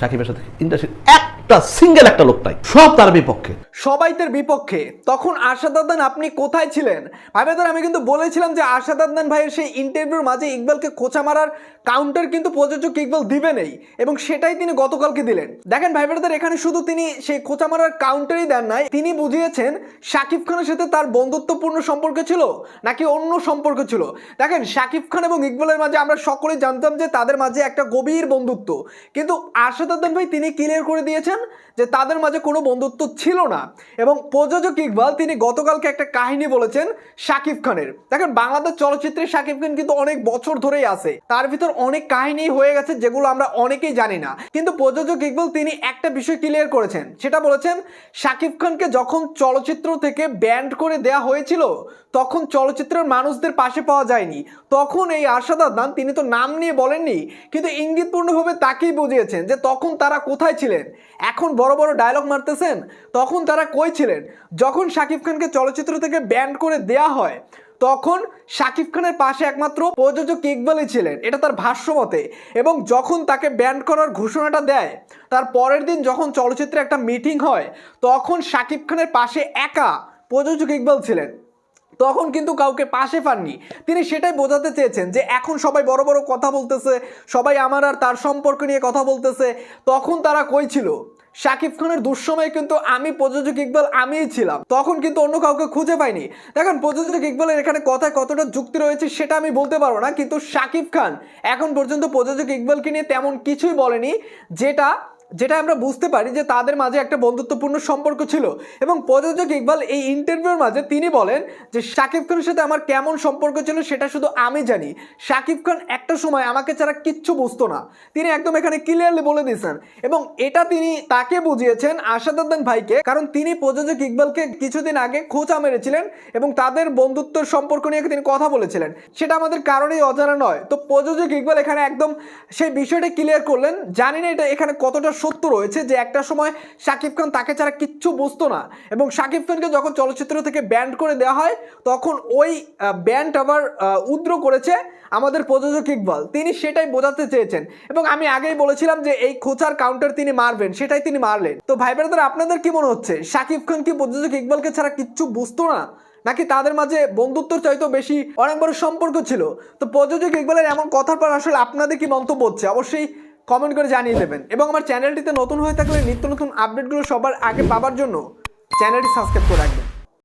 সাকিবের সাথে ইন্ডাস্ট্রির একটা সিঙ্গেল একটা লোক নাই সব তার বিপক্ষে। সবাই তার বিপক্ষে। তখন আশাদ আদনান আপনি কোথায় ছিলেন? ভাই আমি কিন্তু বলেছিলাম যে আশাদ আদনান ভাইয়ের সেই ইন্টারভিউর মাঝে ইকবালকে খোঁচা মারার কাউন্টার কিন্তু প্রযোজক ইকবাল দিবে নেই, এবং সেটাই তিনি গতকালকে দিলেন। দেখেন ভাই এখানে শুধু তিনি সেই খোঁচা মারার কাউন্টারই দেন নাই, তিনি বুঝিয়েছেন শাকিব খানের সাথে তার বন্ধুত্বপূর্ণ সম্পর্ক ছিল নাকি অন্য সম্পর্ক ছিল। দেখেন, শাকিব খান এবং ইকবালের মাঝে আমরা সকলেই জানতাম যে তাদের মাঝে একটা গভীর বন্ধুত্ব। কিন্তু আশাদ আদনান ভাই তিনি ক্লিয়ার করে দিয়েছেন যে তাদের মাঝে কোনো বন্ধুত্ব ছিল না। এবং প্রযোজক ইকবাল তিনি গতকালকে একটা কাহিনী বলেছেন শাকিব খানের। দেখেন, বাংলাদেশ চলচ্চিত্রে শাকিব খান কিন্তু অনেক বছর ধরেই আছে। তার ভিতর অনেক কাহিনী হয়ে গেছে যেগুলো আমরা অনেকেই জানি না। কিন্তু প্রযোজক ইকবাল তিনি একটা বিষয় ক্লিয়ার করেছেন। সেটা বলেছেন, শাকিব খানকে যখন চলচ্চিত্র থেকে ব্যান্ড করে দেয়া হয়েছিল তখন চলচ্চিত্রের মানুষদের পাশে পাওয়া যায়নি। তখন এই আশাদ আদনান তিনি তো নাম নিয়ে বলেননি, কিন্তু ইঙ্গিতপূর্ণভাবে তাকেই বুঝিয়েছেন যে তখন তারা কোথায় ছিলেন। এখন বড় বড় ডায়লগ মারতেছেন, তখন তারা কই ছিলেন? যখন শাকিব খানকে চলচ্চিত্র থেকে ব্যান্ড করে দেয়া হয়, তখন শাকিব খানের পাশে একমাত্র প্রযোজক ইকবালই ছিলেন, এটা তার ভাষ্য মতে। এবং যখন তাকে ব্যান্ড করার ঘোষণাটা দেয়, তার পরের দিন যখন চলচ্চিত্রে একটা মিটিং হয়, তখন শাকিব খানের পাশে একা প্রযোজক ইকবাল ছিলেন। তখন কিন্তু কাউকে পাশে পাননি। তিনি সেটাই বোঝাতে চেয়েছেন যে এখন সবাই বড় বড় কথা বলতেছে, সবাই আমার আর তার সম্পর্ক নিয়ে কথা বলতেছে। তখন তারা কই ছিল? শাকিব খানের দুঃসময়ে কিন্তু আমি প্রযোজক ইকবাল আমিই ছিলাম। তখন কিন্তু অন্য কাউকে খুঁজে পাইনি। দেখেন, প্রযোজক ইকবালের এখানে কথায় কতটা যুক্তি রয়েছে সেটা আমি বলতে পারব না, কিন্তু শাকিব খান এখন পর্যন্ত প্রযোজক ইকবালকে নিয়ে তেমন কিছুই বলেনি, যেটা যেটা আমরা বুঝতে পারি যে তাদের মাঝে একটা বন্ধুত্বপূর্ণ সম্পর্ক ছিল। এবং প্রযোজক ইকবাল এই ইন্টারভিউর মাঝে তিনি বলেন যে, শাকিব খানের সাথে আমার কেমন সম্পর্ক ছিল সেটা শুধু আমি জানি। শাকিব খান একটা সময় আমাকে ছাড়া কিচ্ছু বুঝতো না। তিনি একদম এখানে ক্লিয়ারলি বলে দিয়েছেন। এবং এটা তিনি তাকে বুঝিয়েছেন আশাদুদ্দিন ভাইকে, কারণ তিনি প্রযোজক ইকবালকে কিছুদিন আগে খোঁচা মেরেছিলেন এবং তাদের বন্ধুত্বের সম্পর্ক নিয়ে তিনি কথা বলেছিলেন। সেটা আমাদের কারণেই অজানা নয়। তো প্রযোজক ইকবাল এখানে একদম সেই বিষয়টা ক্লিয়ার করলেন। জানি না এটা এখানে কতটা সত্য রয়েছে যে একটা সময় শাকিব খান তাকে ছাড়া কিচ্ছু বুঝতো না। এবং শাকিব খানকে যখন চলচ্চিত্র থেকে ব্যান্ড করে দেওয়া হয়, তখন ওই ব্যান্ড আবার উদ্র করেছে আমাদের প্রযোজক ইকবাল। তিনি সেটাই বোঝাতে চেয়েছেন। এবং আমি আগেই বলেছিলাম যে এই খোঁচার কাউন্টার তিনি মারবেন, সেটাই তিনি মারলেন। তো ভাই ব্রাদার, আপনাদের কি মনে হচ্ছে? শাকিব খান কি প্রযোজক ইকবালকে ছাড়া কিচ্ছু বুঝতো না? নাকি তাদের মাঝে বন্ধুত্বর চাইতেও বেশি অনেক বড় সম্পর্ক ছিল? তো প্রযোজক ইকবালের এমন কথার পর আসলে আপনাদের কি মন্তব্য হচ্ছে? অবশ্যই কমেন্ট করে জানিয়ে দেবেন। এবং আমার চ্যানেলটিতে নতুন হয়ে থাকলে নিত্য নতুন আপডেটগুলো সবার আগে পাবার জন্য চ্যানেলটি সাবস্ক্রাইব করে রাখবেন।